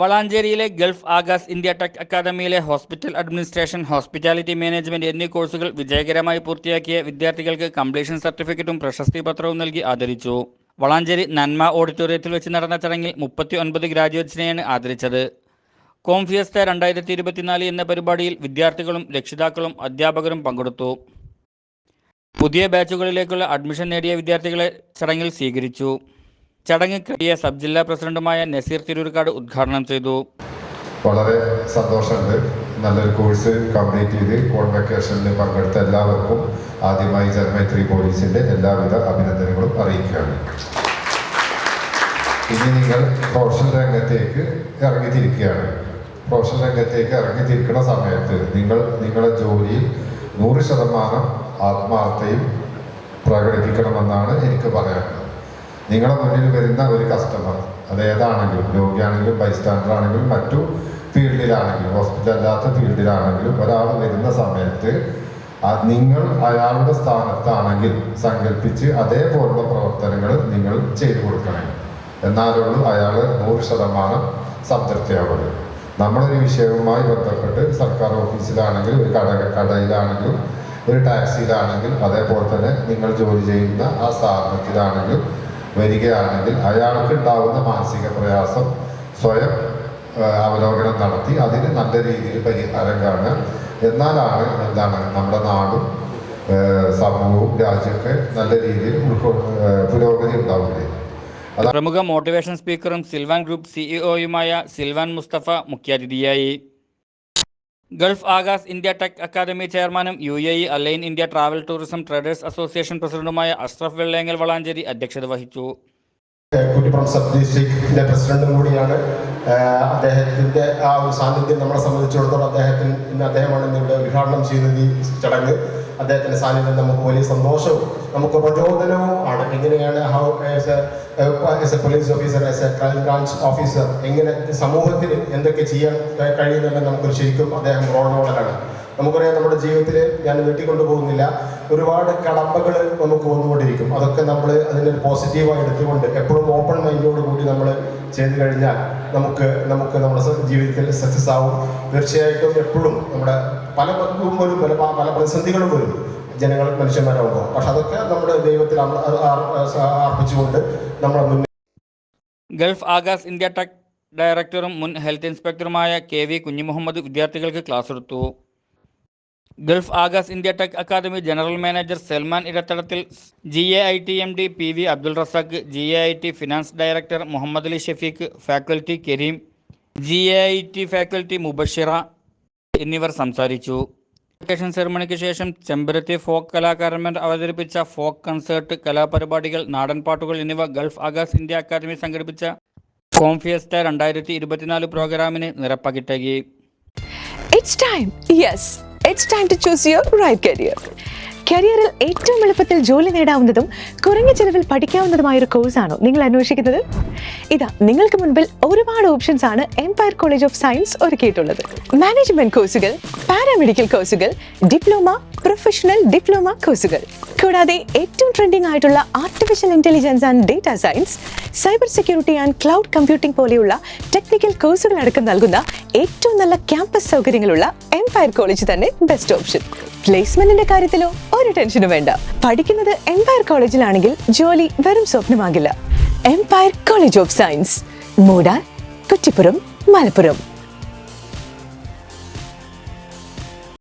വളാഞ്ചേരിയിലെ Gulf ആഗാസ് India tech അക്കാദമിയിലെ hospital administration hospitality management എന്നീ കോഴ്സുകൾ വിജയകരമായി പൂർത്തിയാക്കിയ വിദ്യാർത്ഥികൾക്ക് കംപ്ലീഷൻ സർട്ടിഫിക്കറ്റും പ്രശസ്തി പത്രവും നൽകി ആദരിച്ചു. വളാഞ്ചേരി നന്മ ഓഡിറ്റോറിയത്തിൽ വെച്ച് നടന്ന ചടങ്ങിൽ മുപ്പത്തി ഒൻപത് ഗ്രാജുവേറ്റ്സിനെയാണ് ആദരിച്ചത്. കോംഫിയസ്ത രണ്ടായിരത്തി ഇരുപത്തിനാല് എന്ന പരിപാടിയിൽ വിദ്യാർത്ഥികളും രക്ഷിതാക്കളും അധ്യാപകരും പങ്കെടുത്തു. പുതിയ ബാച്ചുകളിലേക്കുള്ള അഡ്മിഷൻ നേടിയ വിദ്യാർത്ഥികളെ ചടങ്ങിൽ സ്വീകരിച്ചു. ചടങ്ങ് കിട്ടിയ സബ് ജില്ലാ പ്രസിഡന്റുമായ നസീർ തിരൂർക്കാട് ഉദ്ഘാടനം ചെയ്തു. വളരെ സന്തോഷമുണ്ട്. നല്ലൊരു കോഴ്സ് കംപ്ലീറ്റ് ചെയ്ത് കോൺ വെക്കേഷനിൽ പങ്കെടുത്ത എല്ലാവർക്കും ആദ്യമായി ജനമൈത്രി പോലീസിന്റെ എല്ലാവിധ അഭിനന്ദനങ്ങളും അറിയിക്കുകയാണ്. ഇനി നിങ്ങൾ പ്രൊഫഷണൽ രംഗത്തേക്ക് ഇറങ്ങിത്തിരിക്കുകയാണ്. പ്രൊഫഷണൽ രംഗത്തേക്ക് ഇറങ്ങിത്തിരിക്കുന്ന സമയത്ത് നിങ്ങൾ നിങ്ങളുടെ ജോലിയിൽ നൂറ് ശതമാനം ആത്മാർത്ഥയും പ്രകടിപ്പിക്കണമെന്നാണ് എനിക്ക് പറയാനുള്ളത്. നിങ്ങളുടെ മുന്നിൽ വരുന്ന ഒരു കസ്റ്റമർ അത് ഏതാണെങ്കിലും രോഗിയാണെങ്കിലും ബൈസ്റ്റാൻഡർ ആണെങ്കിലും മറ്റു ഫീൽഡിലാണെങ്കിലും ഹോസ്പിറ്റൽ അല്ലാത്ത ഫീൽഡിലാണെങ്കിലും ഒരാൾ വരുന്ന സമയത്ത് നിങ്ങൾ അയാളുടെ സ്ഥാനത്താണെങ്കിൽ സങ്കല്പിച്ച് അതേപോലുള്ള പ്രവർത്തനങ്ങൾ നിങ്ങൾ ചെയ്തു കൊടുക്കണം. എന്നാലുള്ളൂ അയാൾ നൂറ് ശതമാനം സംതൃപ്തിയാവുള്ളൂ നമ്മളൊരു വിഷയവുമായി ബന്ധപ്പെട്ട് സർക്കാർ ഓഫീസിലാണെങ്കിൽ ഒരു കട കടയിലാണെങ്കിലും ഒരു ടാക്സിയിലാണെങ്കിൽ അതേപോലെ തന്നെ നിങ്ങൾ ജോലി ചെയ്യുന്ന ആ സ്ഥാപനത്തിലാണെങ്കിലും വരികയാണെങ്കിൽ അയാൾക്ക് ഉണ്ടാവുന്ന മാനസിക പ്രയാസം സ്വയം അവലോകനം നടത്തി അതിന് നല്ല രീതിയിൽ പരിഹാരം കാണുക. എന്നാലാണ് എന്താണ് നമ്മുടെ നാടും സമൂഹവും രാജ്യമൊക്കെ നല്ല രീതിയിൽ ഉൾക്കൊ പുരോഗതി ഉണ്ടാവുന്നത് പ്രമുഖ മോട്ടിവേഷൻ സ്പീക്കറും സിൽവാൻ ഗ്രൂപ്പ് സിഇഒയുമായ സിൽവാൻ മുസ്തഫ മുഖ്യാതിഥിയായി. Gulf Aagas India tech academy ചെയർമാനും U A E Al Ain India travel tourism traders association പ്രസിഡന്റുമായ അഷ്റഫ് വെള്ളേങ്ങൽ വളാഞ്ചേരി അധ്യക്ഷത വഹിച്ചു. കുറ്റിപ്പുറം സബ് ഡിസ്ട്രിക്റ്റിന്റെ പ്രസിഡന്റും കൂടിയാണ്. അദ്ദേഹത്തിന്റെ ആ ഒരു സാന്നിധ്യം നമ്മളെ സംബന്ധിച്ചിടത്തോളം അദ്ദേഹത്തിന് ഇന്ന് അദ്ദേഹമാണ് ഇന്ന് ഇവിടെ ഉദ്ഘാടനം ചെയ്യുന്നത് ഈ ചടങ്ങ്. അദ്ദേഹത്തിന്റെ സാന്നിധ്യം നമുക്ക് വലിയ സന്തോഷവും നമുക്ക് പ്രചോദനവും ആണ്. എങ്ങനെയാണ് how as a police officer as a crime branch officer എങ്ങനെ സമൂഹത്തിന് എന്തൊക്കെ ചെയ്യാൻ കഴിയുന്നുണ്ടെന്ന് നമുക്ക് ശരിക്കും അദ്ദേഹം റോൾ മോഡലാണ് നമുക്കറിയാം നമ്മുടെ ജീവിതത്തിൽ ഞാൻ നീട്ടിക്കൊണ്ടു പോകുന്നില്ല ഒരുപാട് കടമ്പകൾ നമുക്ക് വന്നുകൊണ്ടിരിക്കും. അതൊക്കെ നമ്മൾ അതിനെ പോസിറ്റീവായി എടുത്തുകൊണ്ട് എപ്പോഴും ഓപ്പൺ മൈൻഡോട് കൂടി നമ്മൾ ചെയ്തു കഴിഞ്ഞാൽ നമുക്ക് നമുക്ക് നമ്മുടെ ജീവിതത്തിൽ സക്സസ് ആവും. തീർച്ചയായിട്ടും എപ്പോഴും നമ്മുടെ പല പക്കും വരും പല പല പ്രതിസന്ധികളും വരും ജനങ്ങൾ മനുഷ്യന്മാരാകുമ്പോൾ പക്ഷെ അതൊക്കെ നമ്മുടെ ദൈവത്തിൽ അർപ്പിച്ചുകൊണ്ട് മുന്നിൽ ഗൾഫ് ആഗാസ് ഇന്ത്യ ടെക് ഡയറക്ടറും മുൻ ഹെൽത്ത് ഇൻസ്പെക്ടറുമായ കെ വി കുഞ്ഞിമുഹമ്മദ് വിദ്യാർത്ഥികൾക്ക് ക്ലാസ് എടുത്തു. Gulf Aagas India tech academy general manager Salman Edathadathil G A I T M D P V Abdul Razak G A I T finance director Muhammad Ali Shafeeq faculty Karim G A I T faculty Mubashira എന്നിവർ സംസാരിച്ചു. Vacation സെറമണിക്ക് ശേഷം ചെമ്പരത്തി folk കലാകാരന്മാർ അവതരിപ്പിച്ച folk concert കലാപരിപാടികൾ നാടൻ പാട്ടുകൾ എന്നിവ ഗൾഫ് ആഗാസ് ഇന്ത്യ അക്കാദമി സംഘടിപ്പിച്ച കോംഫിയസ്റ്റ രണ്ടായിരത്തി ഇരുപത്തിനാല് പ്രോഗ്രാമിന് time yes it's time to choose your right career കരിയറിൽ ഏറ്റവും എളുപ്പത്തിൽ ജോലി നേടാവുന്നതും കുറഞ്ഞ ചെലവിൽ പഠിക്കാവുന്നതുമായ ഒരു കോഴ്സാണോ നിങ്ങൾ അന്വേഷിക്കുന്നത്? ഇതാ നിങ്ങൾക്ക് മുൻപിൽ ഒരുപാട് ഓപ്ഷൻസ് ആണ് എംപയർ കോളേജ് ഓഫ് സയൻസ് ഒരുക്കിയിട്ടുള്ളത്. മാനേജ്മെന്റ് കോഴ്സുകൾ പാരാമെഡിക്കൽ കോഴ്സുകൾ ഡിപ്ലോമ പ്രൊഫഷണൽ ഡിപ്ലോമ കോഴ്സുകൾ കൂടാതെ ഏറ്റവും ട്രെൻഡിംഗ് ആയിട്ടുള്ള artificial intelligence and data science cyber security and cloud computing പോലെയുള്ള ടെക്നിക്കൽ കോഴ്സുകൾ അടക്കം നൽകുന്ന ഏറ്റവും നല്ല ക്യാമ്പസ് സൗകര്യങ്ങളുള്ള എംപയർ കോളേജ് തന്നെ ബെസ്റ്റ് ഓപ്ഷൻ പ്ലേസ്മെന്റിന്റെ കാര്യത്തിലോ ഒരു ടെൻഷനും വേണ്ട. പഠിക്കുന്നത് എംപയർ കോളേജിലാണെങ്കിൽ ജോലി വെറും സ്വപ്നമാകില്ല. Empire college of science Moodar Kuttippuram Malappuram.